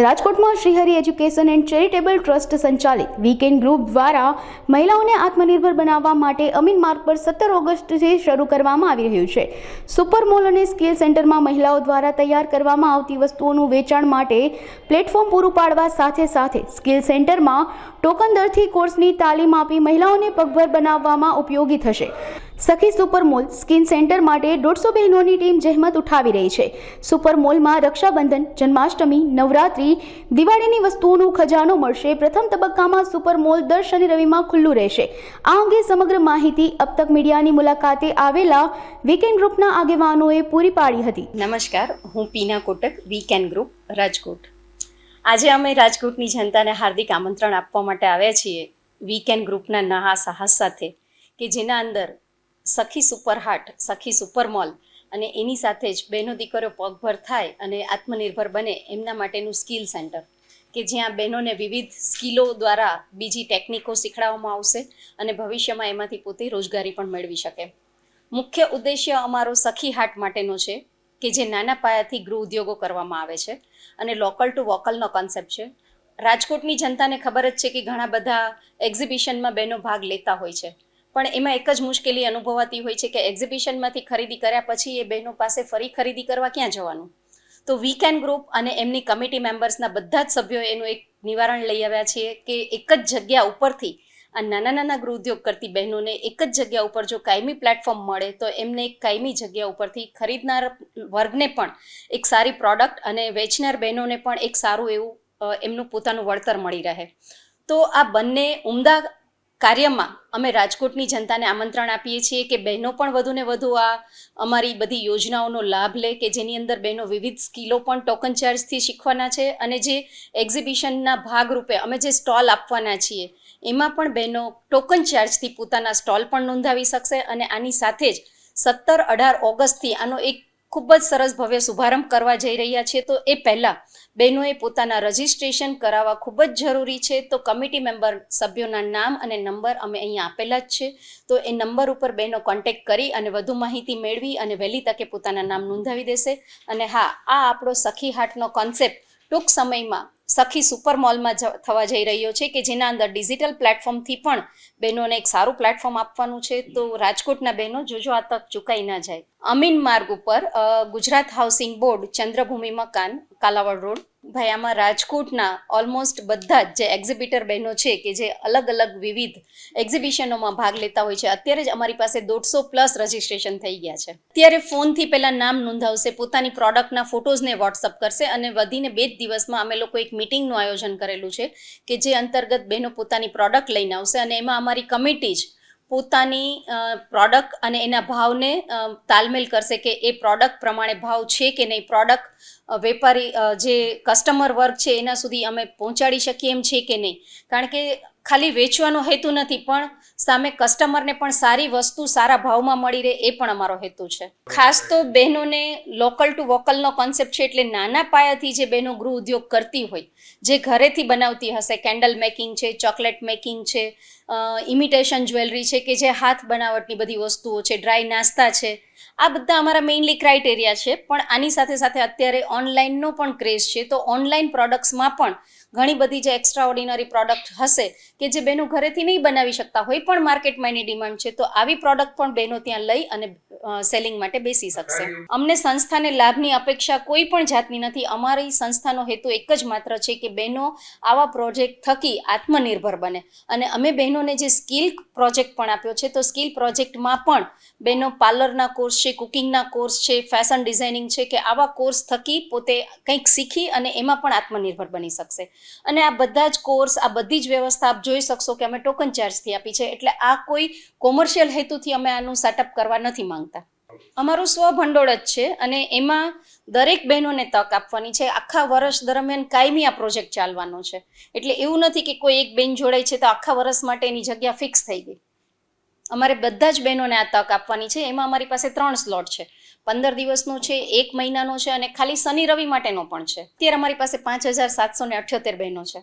રાજકોટમાં Shrihari education and charitable trust સંચાલિત weekend group દ્વારા મહિલાઓને આત્મનિર્ભર બનાવવા માટે અમીન માર્ગ પર સત્તર ઓગસ્ટથી શરૂ કરવામાં આવી રહ્યું છે. સુપર મોલ અને સ્કિલ સેન્ટરમાં મહિલાઓ દ્વારા તૈયાર કરવામાં આવતી વસ્તુઓનું વેચાણ માટે પ્લેટફોર્મ પૂરું પાડવા સાથે સાથે સ્કિલ સેન્ટરમાં ટોકન દરથી કોર્સની તાલીમ આપી મહિલાઓને પગભર બનાવવામાં ઉપયોગી થશે. સખી સુપર મોલ સ્કિન સેન્ટર માટે દોઢસો બહેનોની ટીમ જહેમત ઉઠાવી રહી છે. સુપર મોલમાં રક્ષાબંધન, જન્માષ્ટમી, નવરાત્રી, દિવાળીની વસ્તુઓનો ખજાનો મળશે. પ્રથમ તબક્કામાં સુપર મોલ દર શનિ રવિમાં ખુલ્લું રહેશે. આ અંગે સમગ્ર માહિતી અબ તક મીડિયાની મુલાકાતે આવેલા વીકેન્ડ ગ્રુપના આગેવાનોએ પૂરી પાડી હતી. નમસ્કાર, હું પીના કોટક, વીકેન્ડ ગ્રુપ, રાજકોટ. આજે અમે રાજકોટની જનતાને હાર્દિક આમંત્રણ આપવા માટે આવ્યા છીએ વીકેન્ડ ગ્રુપના નહા સાહસ સાથે, કે જેના અંદર સખી સુપર હાટ સખી સુપર મોલ અને એની સાથે જ બહેનો દીકરો પગભર થાય અને આત્મનિર્ભર બને એમના માટેનું સ્કિલ સેન્ટર, કે જ્યાં બહેનોને વિવિધ સ્કિલો દ્વારા બીજી ટેકનિકો શીખડાવવામાં આવશે અને ભવિષ્યમાં એમાંથી પોતે રોજગારી પણ મેળવી શકે. મુખ્ય ઉદ્દેશ્ય અમારો સખી હાટ માટેનો છે, કે જે નાના પાયાથી ગૃહ ઉદ્યોગો કરવામાં આવે છે અને લોકલ ટુ વોકલનો કોન્સેપ્ટ છે. રાજકોટની જનતાને ખબર જ છે કે ઘણા બધા એક્ઝિબિશનમાં બહેનો ભાગ લેતા હોય છે. પણ એમાં એક જ મુશ્કેલી અનુભવાતી હોય છે કે એક્ઝિબિશનમાંથી ખરીદી કર્યા પછી એ બહેનો પાસે ફરી ખરીદી કરવા ક્યાં જવાનું? તો વીકેન્ડ ગ્રુપ અને એમની કમિટી મેમ્બર્સના બધા જ સભ્યો એનું એક નિવારણ લઈ આવ્યા છીએ કે એક જ જગ્યા ઉપરથી આ નાના નાના ગૃહ ઉદ્યોગ કરતી બહેનોને એક જ જગ્યા ઉપર જો કાયમી પ્લેટફોર્મ મળે તો એમને એક કાયમી જગ્યા ઉપરથી ખરીદનાર વર્ગને પણ એક સારી પ્રોડક્ટ અને વેચનાર બહેનોને પણ એક સારું એવું એમનું પોતાનું વળતર મળી રહે. તો આ બંને ઉમદા કાર્યમાં અમે રાજકોટની જનતાને આમંત્રણ આપીએ છીએ કે બહેનો પણ વધુને વધુ આ અમારી બધી યોજનાઓનો લાભ લે કે જેની અંદર બહેનો વિવિધ સ્કિલો પણ ટોકન ચાર્જથી શીખવાના છે અને જે એક્ઝિબિશનના ભાગરૂપે અમે જે સ્ટોલ આપવાના છીએ, એમાં પણ બહેનો ટોકન ચાર્જથી પોતાના સ્ટોલ પણ નોંધાવી શકશે અને આની સાથે જ સત્તર અઢાર ઓગસ્ટથી આનો એક ખૂબ જ સરસ ભવ્ય શુભારંભ કરવા જઈ રહ્યા છીએ તો એ પહેલાં બહેનોએ પોતાના રજિસ્ટ્રેશન કરાવવા ખૂબ જ જરૂરી છે. તો કમિટી મેમ્બર સભ્યોના નામ અને નંબર અમે અહીંયા આપેલા જ છે. તો એ નંબર ઉપર બહેનો કોન્ટેક્ટ કરી અને વધુ માહિતી મેળવી અને વહેલી તકે પોતાના નામ નોંધાવી દેશે. અને હા, આ આપણો સખી હાટનો કોન્સેપ્ટ ટૂંક સમયમાં સખી સુપર મોલમાં થવા જઈ રહ્યો છે કે જેના અંદર ડિજિટલ પ્લેટફોર્મથી પણ બહેનોને એક સારું પ્લેટફોર્મ આપવાનું છે, તો રાજકોટના બહેનો જોજો આ તક ચૂકાઈ ના જાય. અમીન માર્ગ ઉપર ગુજરાત હાઉસિંગ બોર્ડ ચંદ્રભૂમિ મકાન, કાલાવડ રોડ. ભાઈ, આમાં રાજકોટના ઓલમોસ્ટ બધા જ જે એક્ઝિબિટર બહેનો છે કે જે અલગ અલગ વિવિધ એક્ઝિબિશનોમાં ભાગ લેતા હોય છે, અત્યારે જ અમારી પાસે દોઢસો પ્લસ રજિસ્ટ્રેશન થઈ ગયા છે. અત્યારે ફોનથી પહેલાં નામ નોંધાવશે, પોતાની પ્રોડક્ટના ફોટોઝને વોટ્સઅપ કરશે અને વધીને બે જ દિવસમાં અમે લોકો એક મિટિંગનું આયોજન કરેલું છે કે જે અંતર્ગત બહેનો પોતાની પ્રોડક્ટ લઈને આવશે અને એમાં અમારી કમિટી જ પોતાની પ્રોડક્ટ અને એના ભાવને તાલમેલ કરશે કે એ પ્રોડક્ટ પ્રમાણે ભાવ છે કે નહીં. પ્રોડક્ટ વેપારી જે કસ્ટમર વર્ગ છે એના સુધી અમે પહોંચાડી શકીએ એમ છે કે નહીં. કારણ કે ખાલી વેચવાનો હેતુ નથી, પણ સામે કસ્ટમરને પણ સારી વસ્તુ, સારા ભાવમાં મળી રહે એ પણ અમારો હેતુ છે. ખાસ તો બહેનોને લોકલ ટુ વોકલનો કોન્સેપ્ટ છે એટલે નાના પાયાથી જે બહેનો ગૃહ ઉદ્યોગ કરતી હોય, જે ઘરેથી બનાવતી હશે કેન્ડલ મેકિંગ છે ચોકલેટ મેકિંગ છે ઇમિટેશન જ્વેલરી છે કે જે હાથ બનાવટની બધી વસ્તુઓ છે ડ્રાય નાસ્તા છે આ બધા અમારા મેઇનલી ક્રાઇટેરિયા છે, પણ આની સાથે સાથે અત્યારે ઓનલાઈનનો પણ ક્રેઝ છે. તો ઓનલાઈન પ્રોડક્ટ્સમાં પણ ઘણી બધી જે એક્સ્ટ્રા ઓર્ડિનરી પ્રોડક્ટ હશે કે જે બહેનો ઘરેથી નહીં બનાવી શકતા હોય પણ માર્કેટમાં એની ડિમાન્ડ છે. તો આવી પ્રોડક્ટ પણ બહેનો ત્યાં લઈ અને સેલિંગ માટે બેસી શકશે. અમને સંસ્થાને લાભની અપેક્ષા કોઈ પણ જાતની નથી. અમારી સંસ્થાનો હેતુ એક જ માત્ર છે કે બહેનો આવા પ્રોજેક્ટ થકી આત્મનિર્ભર બને. અને અમે બહેનોને જે સ્કિલ પ્રોજેક્ટ પણ આપ્યો છે, તો સ્કિલ પ્રોજેક્ટમાં પણ બહેનો પાર્લરના કોર્સ છે કુકિંગના કોર્સ છે ફેશન ડિઝાઇનિંગ છે કે આવા કોર્સ થકી પોતે કંઈક શીખી અને એમાં પણ આત્મનિર્ભર બની શકશે. અને આ બધા જ કોર્સ આ બધી જ વ્યવસ્થા આપ જોઈ શકશો કે અમે ટોકન ચાર્જથી આપી છે. એટલે આ કોઈ કોમર્શિયલ હેતુથી અમે આનું સેટઅપ કરવા નથી માંગતા. અમારું સ્વભંડોળ જ છે અને એમાં દરેક બહેનોને તક આપવાની છે. આખા વર્ષ દરમિયાન કાયમી આ પ્રોજેક્ટ ચાલવાનો છે. એટલે એવું નથી કે કોઈ એક બેન જોડાય છે તો આખા વર્ષ માટે એની જગ્યા ફિક્સ થઈ ગઈ. અમારે બધા જ બહેનોને આ તક આપવાની છે. એમાં અમારી પાસે ત્રણ સ્લોટ છે. પંદર દિવસનો છે, એક મહિનાનો છે અને ખાલી શનિ રવિ માટેનો પણ છે. અત્યારે અમારી પાસે પાંચ હજાર સાતસો ને અઠ્યોતેર બહેનો છે.